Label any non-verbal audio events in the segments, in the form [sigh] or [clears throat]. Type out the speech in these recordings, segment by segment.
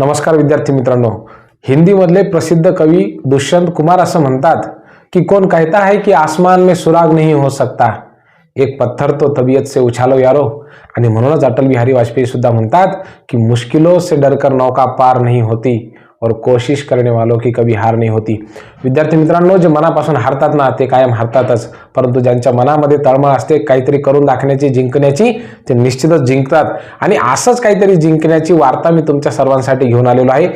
नमस्कार विद्यार्थी मित्रांनो. हिंदीमधले प्रसिद्ध कवी दुष्यंत कुमार असं म्हणतात कि कौन कहता है कि आसमान में सुराग नहीं हो सकता? एक पत्थर तो तबीयत से उछालो यारो. आणि म्हणूनच अटल बिहारी वाजपेयी सुद्धा म्हणतात की मुश्किलों से डरकर नौका पार नहीं होती. और कोशिश करने वालों की कभी हार नहीं होती। विद्यार्थी मित्रांनो जे मनापासून हारतात ना ते कायम हारतातच. परंतु ज्यांच्या मनामध्ये तळमळ असते काहीतरी करून दाखवण्याची जिंकण्याची ते निश्चितच जिंकतात. आणि असंच काहीतरी जिंकण्याची वार्ता मी तुमच्या सर्वांसाठी घेऊन आलेलो आहे.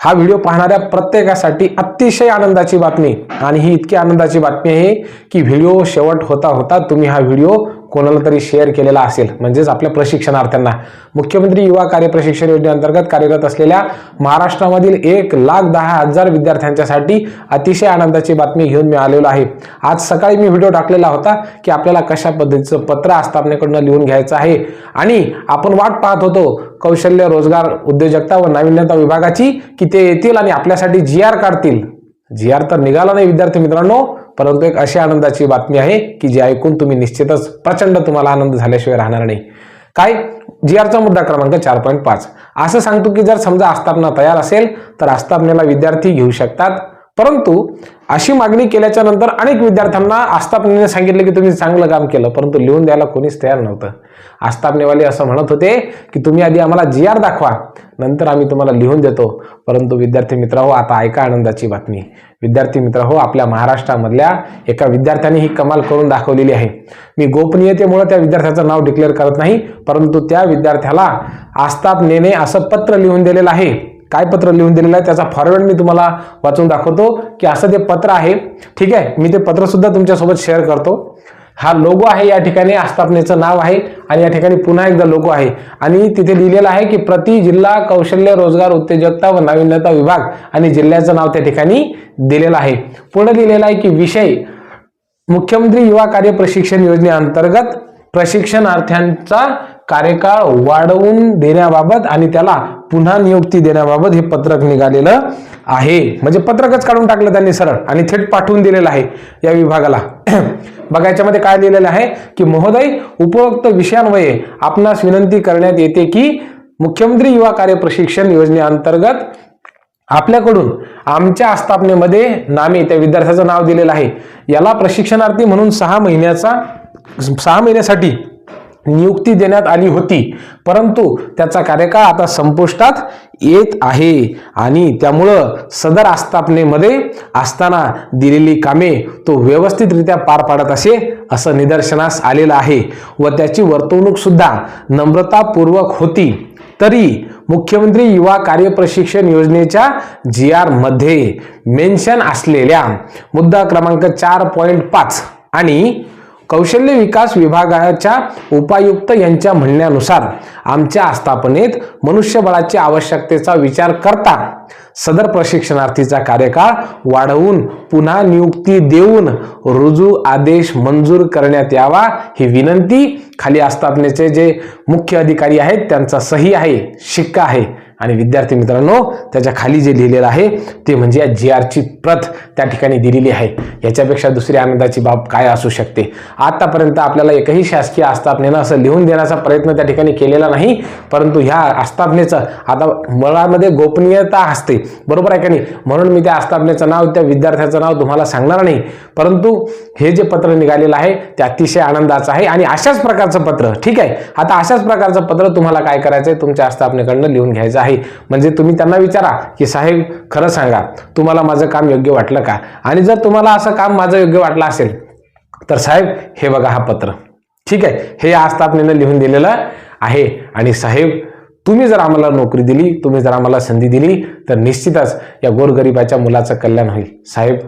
हा व्हिडिओ पाहणाऱ्या प्रत्येकासाठी अतिशय आनंदाची बातमी. आणि ही इतकी आनंदाची बातमी आहे की व्हिडिओ शेवट होता होता तुम्ही हा व्हिडिओ कोणाला तरी शेअर केलेला असेल म्हणजेच आपल्या प्रशिक्षणार्थ्यांना. मुख्यमंत्री युवा कार्य प्रशिक्षण योजनेअंतर्गत कार्यरत असलेल्या महाराष्ट्रामधील एक लाख दहा हजार विद्यार्थ्यांच्यासाठी अतिशय आनंदाची बातमी घेऊन मी आलेलो आहे. आज सकाळी मी व्हिडिओ टाकलेला होता की आपल्याला कशा पद्धतीचं पत्र आस्थापनेकडनं लिहून घ्यायचं आहे आणि आपण वाट पाहत होतो कौशल्य रोजगार उद्योजकता व नाविन्यता विभागाची की ते येतील आणि आपल्यासाठी जी आर काढतील. जी आर तर निघाला नाही विद्यार्थी मित्रांनो. परंतु एक अशी आनंदाची बातमी आहे की जी ऐकून तुम्ही निश्चितच प्रचंड तुम्हाला आनंद झाल्याशिवाय राहणार नाही. काय? जी आरचा मुद्दा क्रमांक चार पॉईंट पाच. असं सांगतो की जर समजा आस्थापना तयार असेल तर आस्थापनेला विद्यार्थी घेऊ शकतात. परंतु अशी मागणी केल्याच्यानंतर अनेक विद्यार्थ्यांना आस्थापनेने सांगितलं की तुम्ही चांगलं काम केलं परंतु लिहून द्यायला कोणीच तयार नव्हतं. आस्थापनेवाले असं म्हणत होते की तुम्ही आधी आम्हाला जी आर दाखवा नंतर आम्ही तुम्हाला लिहून देतो. परंतु विद्यार्थी मित्र हो आता ऐका आनंदाची बातमी. विद्यार्थी मित्र हो आपल्या महाराष्ट्रामधल्या एका विद्यार्थ्याने ही कमाल करून दाखवलेली आहे. मी गोपनीयतेमुळे त्या विद्यार्थ्याचं नाव डिक्लेअर करत नाही परंतु त्या विद्यार्थ्याला आस्थापनेने असं पत्र लिहून दिलेलं आहे. काय पत्र लिहून दिलेलं आहे त्याचा फॉरवर्ड मी तुम्हाला वाचून दाखवतो की असं ते पत्र आहे. ठीक आहे? मी ते पत्रसुद्धा तुमच्यासोबत शेअर करतो. हा लोगो आहे या ठिकाणी आस्थापनेचं नाव आहे आणि या ठिकाणी पुन्हा एकदा लोगो आहे. आणि तिथे लिहिलेलं आहे की प्रति जिल्हा कौशल्य रोजगार उत्तेजकता व नाविन्यता विभाग आणि जिल्ह्याचं नाव त्या ठिकाणी दिलेलं आहे. पुढे लिहिलेलं आहे की विषय मुख्यमंत्री युवा कार्य प्रशिक्षण योजनेअंतर्गत प्रशिक्षणार्थ्यांचा कार्यकाळ वाढवून देण्याबाबत आणि त्याला पुन्हा नियुक्ती देण्याबाबत हे पत्रक निघालेलं आहे. म्हणजे पत्रकच काढून टाकलं त्यांनी सरळ आणि थेट पाठवून दिलेलं आहे या विभागाला. [clears throat] बघा याच्यामध्ये काय लिहिलेलं आहे की महोदय उपरोक्त विषयांवये आपणास विनंती करण्यात येते की मुख्यमंत्री युवा कार्य प्रशिक्षण योजनेअंतर्गत आपल्याकडून आमच्या आस्थापनेमध्ये नामे त्या विद्यार्थ्याचं नाव दिलेलं आहे. याला प्रशिक्षणार्थी म्हणून सहा महिन्याचा सहा महिन्यासाठी नियुक्ती देण्यात आली होती. परंतु त्याचा कार्यकाळ आता संपुष्टात येत आहे आणि त्यामुळं सदर आस्थापनेमध्ये असताना दिलेली कामे तो व्यवस्थितरित्या पार पाडत असे असं निदर्शनास आलेलं आहे व त्याची वर्तवणूकसुद्धा नम्रतापूर्वक होती. तरी मुख्यमंत्री युवा कार्य प्रशिक्षण योजनेच्या जी आरमध्ये मेन्शन असलेल्या मुद्दा क्रमांक चार पॉईंट पाच आणि कौशल्य विकास विभागाच्या उपायुक्त यांच्या म्हणण्यानुसार आमच्या आस्थापनेत मनुष्यबळाची आवश्यकतेचा विचार करता सदर प्रशिक्षणार्थीचा कार्यकाळ वाढवून पुन्हा नियुक्ती देऊन रुजू आदेश मंजूर करण्यात यावा ही विनंती खाली आस्थापनेचे जे मुख्य अधिकारी आहेत त्यांचा सही आहे शिक्का आहे. आणि विद्यार्थी मित्रांनो त्याच्याखाली जे लिहिलेलं आहे ते म्हणजे या जी आरची प्रत त्या ठिकाणी दिलेली आहे. याच्यापेक्षा दुसरी आनंदाची बाब काय असू शकते? आतापर्यंत आपल्याला एकही शासकीय आस्थापनेनं असं लिहून देण्याचा प्रयत्न त्या ठिकाणी केलेला नाही परंतु ह्या आस्थापनेचं आता मुळामध्ये गोपनीयता असते. बरोबर आहे का नाही? म्हणून मी त्या आस्थापनेचं नाव त्या विद्यार्थ्याचं नाव तुम्हाला सांगणार नाही. परंतु हे जे पत्र निघालेलं आहे ते अतिशय आनंदाचं आहे आणि अशाच प्रकारचं पत्र ठीक आहे? आता अशाच प्रकारचं पत्र तुम्हाला काय करायचं आहे तुमच्या आस्थापनेकडनं लिहून घ्यायचं आहे. म्हणजे तुम्ही त्यांना विचारा की साहेब खरं सांगा तुम्हाला माझं काम योग्य वाटलं का? आणि जर तुम्हाला असं काम माझं योग्य वाटलं असेल तर साहेब हे बघा हा पत्र. ठीक आहे? हे आस्थापनेनं लिहून दिलेलं आहे. आणि साहेब तुम्ही जर आम्हाला नोकरी दिली तुम्ही जर आम्हाला संधी दिली तर निश्चितच या गोरगरिबाच्या मुलाचं कल्याण होईल. साहेब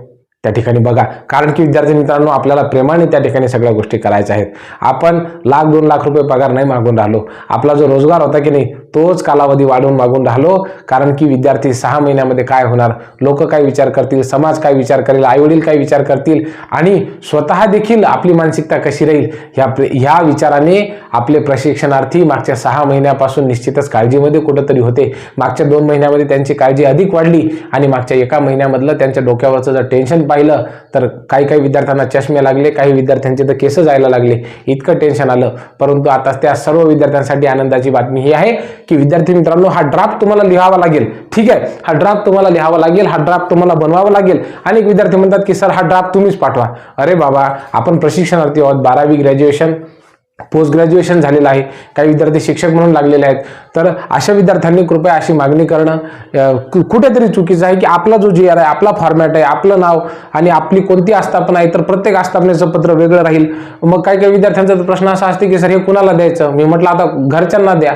त्या ठिकाणी बघा. कारण की विद्यार्थी मित्रांनो आपल्याला प्रेमाने त्या ठिकाणी सगळ्या गोष्टी करायच्या आहेत. आपण लाख दोन लाख रुपये पगार नाही मागून राहिलो. आपला जो रोजगार होता की नाही तोच कालावधी वाढवून मागून राहिलो. कारण की विद्यार्थी सहा महिन्यामध्ये काय होणार? लोक काय विचार करतील? समाज काय विचार करेल? आईवडील काय विचार करतील? आणि स्वतः देखील आपली मानसिकता कशी राहील? ह्या ह्या विचाराने आपले प्रशिक्षणार्थी मागच्या सहा महिन्यापासून निश्चितच काळजीमध्ये कुठंतरी होते. मागच्या दोन महिन्यामध्ये त्यांची काळजी अधिक वाढली आणि मागच्या एका महिन्यामधलं त्यांच्या डोक्यावरचं जर टेन्शन पाहिलं तर काही काही विद्यार्थ्यांना चष्मे लागले काही विद्यार्थ्यांचे तर केस जायला लागले. इतकं टेन्शन आलं. परंतु आता त्या सर्व विद्यार्थ्यांसाठी आनंदाची बातमी ही आहे. की विद्यार्थी मित्रांनो हा ड्राफ्ट तुम्हाला लिहावा लागेल. ठीक आहे? हा ड्राफ्ट तुम्हाला लिहावा लागेल हा ड्राफ्ट तुम्हाला बनवावा लागेल. अनेक विद्यार्थी म्हणतात की सर हा ड्राफ्ट तुम्हीच पाठवा. अरे बाबा आपण प्रशिक्षणार्थी आहोत बारावी ग्रॅज्युएशन पोस्ट ग्रॅज्युएशन झालेलं आहे. काही विद्यार्थी शिक्षक म्हणून लागलेले आहेत. तर अशा विद्यार्थ्यांनी कृपया अशी मागणी करणं कुठेतरी चुकीचं आहे की आपला जो जी आर आहे आपला फॉर्मॅट आहे आपलं नाव आणि आपली कोणती आस्थापना आहे तर प्रत्येक आस्थापनेचं पत्र वेगळं राहील. मग काही काही विद्यार्थ्यांचा प्रश्न असा असते की सर हे कुणाला द्यायचं? मी म्हटलं आता घरच्यांना द्या.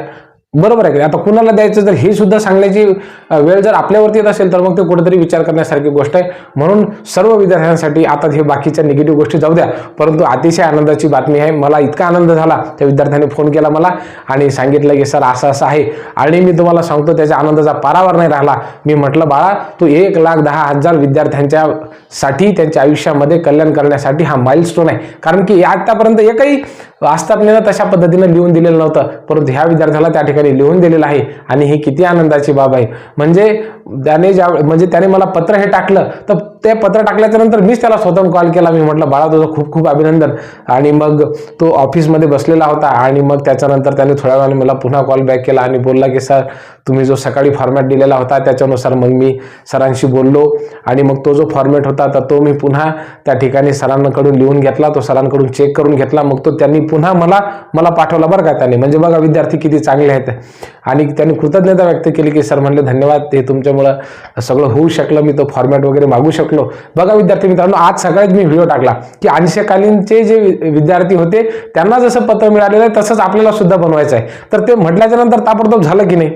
बरोबर आहे की आता कुणाला द्यायचं जर हे सुद्धा सांगण्याची वेळ जर आपल्यावरती येत असेल तर मग ते कुठेतरी विचार करण्यासारखी गोष्ट आहे. म्हणून सर्व विद्यार्थ्यांसाठी आता हे बाकीच्या निगेटिव्ह गोष्टी जाऊ द्या. परंतु अतिशय आनंदाची बातमी आहे. मला इतका आनंद झाला त्या विद्यार्थ्याने फोन केला मला आणि सांगितलं की सर असं असं आहे. आणि मी तुम्हाला सांगतो त्याच्या आनंदाचा पारावर नाही राहिला. मी म्हटलं बाळा तू एक लाख दहा हजार विद्यार्थ्यांच्या साठी त्यांच्या आयुष्यामध्ये कल्याण करण्यासाठी हा माइलस्टोन आहे. कारण की आतापर्यंत एकही आस्थापनेनं तशा पद्धतीनं लिहून दिलेलं नव्हतं परंतु ह्या विद्यार्थ्याला त्या ठिकाणी लिहून दिलेलं आहे आणि ही किती आनंदाची बाब आहे. म्हणजे त्याने ज्या म्हणजे त्याने मला पत्र हे टाकलं तर ते पत्र टाकल्याच्या नंतर मीच त्याला स्वतः कॉल केला. मी म्हटलं बाळा तुझं खूप खूप अभिनंदन. आणि मग तो ऑफिसमध्ये बसलेला होता आणि मग त्याच्यानंतर त्याने थोड्या वेळाने मला पुन्हा कॉल बॅक केला आणि बोलला की सर तुम्ही जो सकाळी फॉर्मॅट दिलेला होता त्याच्यानुसार मग मी सरांशी बोललो. आणि मग तो जो फॉर्मॅट होता तर तो मी पुन्हा त्या ठिकाणी सरांकडून लिहून घेतला तो सरांकडून चेक करून घेतला. मग तो त्यांनी पुन्हा मला मला पाठवला बरं का त्याने. म्हणजे बघा विद्यार्थी किती चांगले आहेत. आणि त्यांनी कृतज्ञता व्यक्त केली की सर म्हणले धन्यवाद. ते तुमच्यामुळं सगळं होऊ शकलं. मी तो फॉर्मॅट वगैरे मागू शकलो बघा विद्यार्थी मित्रांनो आज सगळ्यात मी व्हिडिओ टाकला की अंशकालीनचे जे विद्यार्थी होते त्यांना जसं पत्र मिळालेलं आहे तसंच आपल्याला सुद्धा बनवायचं आहे. तर ते म्हटल्याच्या नंतर ताबडतोब झालं की नाही?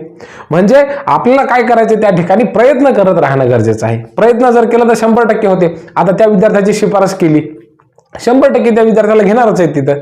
म्हणजे आपल्याला काय करायचं त्या ठिकाणी प्रयत्न करत राहणं गरजेचं आहे. प्रयत्न जर केला तर शंभर टक्के होते. आता त्या विद्यार्थ्याची शिफारस केली. शंभर टक्के त्या विद्यार्थ्याला घेणारच आहे तिथं.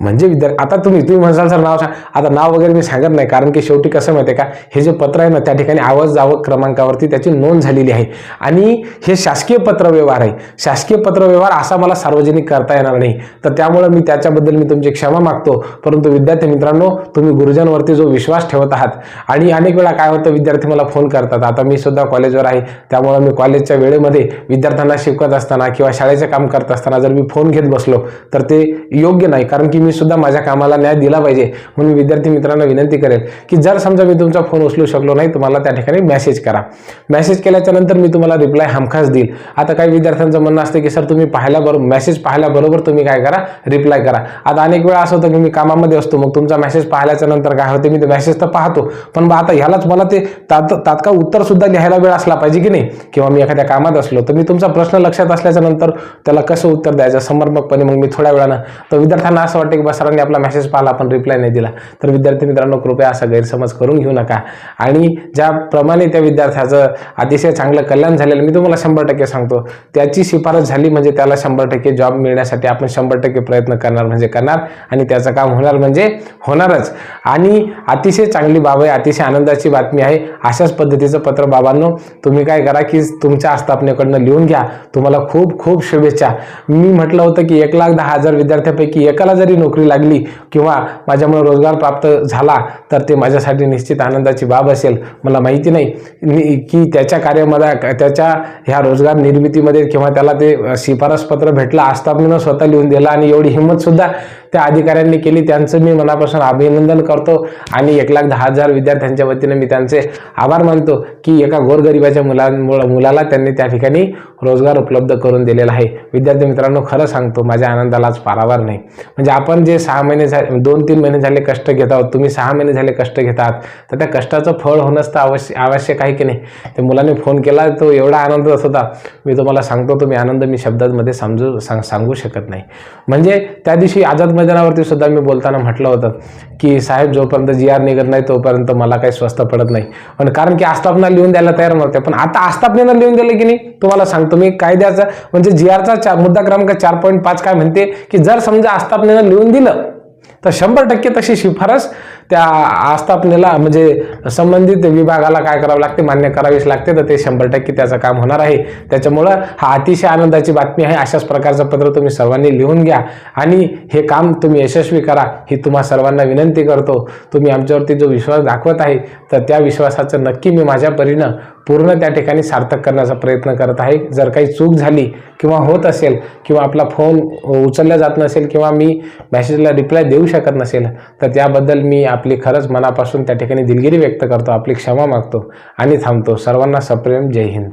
म्हणजे विद्यार्थी आता तुम्ही तुम्ही म्हणसाल सर नाव सांग. आता नाव वगैरे मी सांगत नाही कारण की शेवटी कसं माहिती आहे का हे जे पत्र आहे ना त्या ठिकाणी आवाज जावक क्रमांकावरती त्याची नोंद झालेली आहे. आणि हे शासकीय पत्रव्यवहार आहे. शासकीय पत्रव्यवहार असा मला सार्वजनिक करता येणार नाही. तर त्यामुळे मी त्याच्याबद्दल मी तुमची क्षमा मागतो. परंतु विद्यार्थी मित्रांनो तुम्ही गुरुजनवरती जो विश्वास ठेवत आहात आणि अनेक वेळा काय होतं विद्यार्थी मला फोन करतात. आता मी सुद्धा कॉलेजवर आहे. त्यामुळे मी कॉलेजच्या वेळेमध्ये विद्यार्थ्यांना शिकवत असताना किंवा शाळेचे काम करत असताना जर मी फोन घेत बसलो तर ते योग्य नाही. कारण की मी सुद्धा माझ्या कामाला न्याय दिला पाहिजे. म्हणून विद्यार्थी मित्रांना विनंती करेल की जर समजा मी तुमचा फोन उचलू शकलो नाही तुम्हाला त्या ठिकाणी मेसेज करा. मेसेज केल्याच्यानंतर मी तुम्हाला रिप्लाय हमखास देईल. आता काही विद्यार्थ्यांचं म्हणणं असतं की सर तुम्ही पाहिल्याबरोबर मेसेज पाहिल्याबरोबर तुम्ही काय करा? रिप्लाय करा. आता अनेक वेळा असं होतं की मी कामामध्ये असतो मग तुमचा मेसेज पाहिल्याच्या नंतर काय होते? मी ते मेसेज तर पाहतो. पण मग आता ह्यालाच मला ते तात तात्काळ उत्तर सुद्धा लिहायला वेळ असला पाहिजे की नाही? किंवा मी एखाद्या कामात असलो तर मी तुमचा प्रश्न लक्षात असल्याच्या नंतर त्याला कसं उत्तर द्यायचं? समर्पकपणे मग मी थोड्या वेळानं. तर विद्यार्थ्यांना असं वाटतं की बस सरांनी आपला मेसेज पाहिला आपण रिप्लाय नाही दिला. तर विद्यार्थी मित्रांनो कृपया असा गैरसमज करून घेऊ नका. आणि ज्याप्रमाणे त्या विद्यार्थ्याचं अतिशय चांगलं कल्याण झालेलं मी तुम्हाला शंभर टक्के सांगतो त्याची शिफारस झाली म्हणजे त्याला शंभर टक्के जॉब मिळण्यासाठी आपण शंभर टक्के प्रयत्न करणार म्हणजे करणार आणि त्याचं काम होणार म्हणजे होणारच. आणि अतिशय चांगली बाब आहे अतिशय आनंदाची बातमी आहे. अशाच पद्धतीचं पत्र बाबांनो तुम्ही काय करा की तुमच्या आस्थापनेकडनं लिहून घ्या. तुम्हाला खूप खूप शुभेच्छा. मी म्हटलं होतं की एक लाख दहा हजार विद्यार्थ्यापैकी एकाला जरी नोकरी लागली किंवा माझ्यामुळे रोजगार प्राप्त झाला तर ते माझ्यासाठी निश्चित आनंदाची बाब असेल. मला माहिती नाही. की त्याच्या कार्यामध्ये त्याच्या ह्या रोजगार निर्मितीमध्ये किंवा त्याला ते शिफारसपत्र भेटला भेटलं आस्थापनेनं स्वतः लिहून दिलं आणि एवढी हिंमतसुद्धा त्या अधिकाऱ्यांनी केली. त्यांचं मी मनापासून अभिनंदन करतो आणि एक लाख दहा हजार विद्यार्थ्यांच्या वतीने मी त्यांचे आभार मानतो की एका गोरगरिबाच्या मुलांमुळं मुलाला त्यांनी त्या ठिकाणी रोजगार उपलब्ध करून दिलेला आहे. विद्यार्थी मित्रांनो खरं सांगतो माझ्या आनंदालाच पारावार नाही. म्हणजे आपण जे सहा महिने झाले दोन तीन महिने झाले कष्ट घेत आहोत तुम्ही सहा महिने झाले कष्ट घेत आहात तर त्या कष्टाचं फळ होणंच तर आवश्य आवश्यक आहे की नाही? त्या मुलाने फोन केला तो एवढा आनंद होता मी तुम्हाला सांगतो तुम्ही आनंद मी शब्दांमध्ये समजू सांग सांगू शकत नाही. म्हणजे त्या दिवशी आझाद मैदानावरती सुद्धा मी बोलताना म्हटलं होतं की साहेब जोपर्यंत जी आर निघत नाही तोपर्यंत मला काही स्वस्त पडत नाही. पण कारण की आस्थापना लिहून द्यायला तयार नव्हते. पण आता आस्थापनेनं लिहून दिलं की नाही? तुम्हाला सांगतो मी कायद्याचा म्हणजे जी आरचा चार मुद्दा क्रमांक चार पॉईंट पाच काय म्हणते की जर समजा आस्थापनेनं लिहून दिलं तर शंभर टक्के तशी शिफारस त्या आस्थापनेला म्हणजे संबंधित विभागाला काय करावं लागते मान्य करावीच लागते तर ते शंभर टक्के त्याचं काम होणार आहे. त्याच्यामुळं हा अतिशय आनंदाची बातमी आहे. अशाच प्रकारचं पत्र तुम्ही सर्वांनी लिहून घ्या आणि हे काम तुम्ही यशस्वी करा ही तुम्हा सर्वांना विनंती करतो. तुम्ही आमच्यावरती जो विश्वास दाखवत आहे तर त्या विश्वासाचं नक्की मी माझ्या परीनं पूर्ण त्या ठिकाणी सार्थक करण्याचा प्रयत्न करत आहे. जर काही चूक झाली किंवा होत असेल किंवा आपला फोन उचलला जात नसेल किंवा मी मेसेजला रिप्लाय देऊ शकत नसेल तर त्याबद्दल मी आप आपली खरंच मनापासून त्या ठिकाणी दिलगिरी व्यक्त करतो आपली क्षमा मागतो आणि थांबतो. सर्वांना सप्रेम जय हिंद.